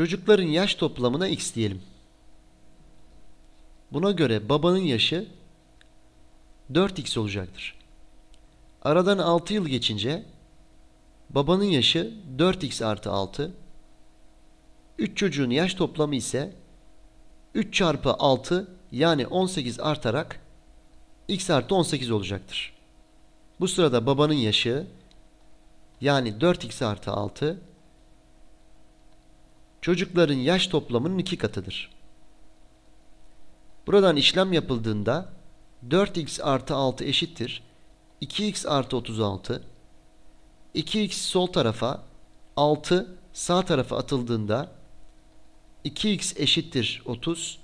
Çocukların yaş toplamına x diyelim. Buna göre babanın yaşı 4x olacaktır. Aradan 6 yıl geçince babanın yaşı 4x artı 6. 3 çocuğun yaş toplamı ise 3 çarpı 6 yani 18 artarak x artı 18 olacaktır. Bu sırada babanın yaşı yani 4x artı 6 çocukların yaş toplamının iki katıdır. Buradan işlem yapıldığında 4x artı 6 eşittir 2x artı 36 2x sol tarafa 6 sağ tarafa atıldığında 2x eşittir 30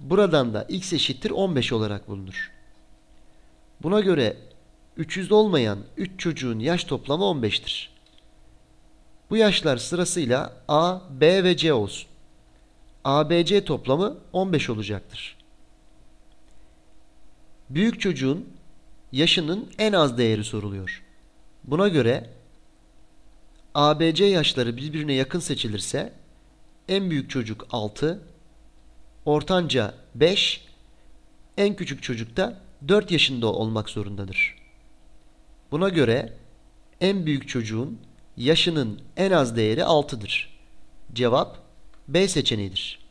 buradan da x eşittir 15 olarak bulunur. Buna göre 300 olmayan 3 çocuğun yaş toplamı 15'tir. Bu yaşlar sırasıyla A, B ve C olsun. ABC toplamı 15 olacaktır. Büyük çocuğun yaşının en az değeri soruluyor. Buna göre ABC yaşları birbirine yakın seçilirse en büyük çocuk 6, ortanca 5, en küçük çocuk da 4 yaşında olmak zorundadır. Buna göre en büyük çocuğun yaşının en az değeri 6'dır. Cevap B seçeneğidir.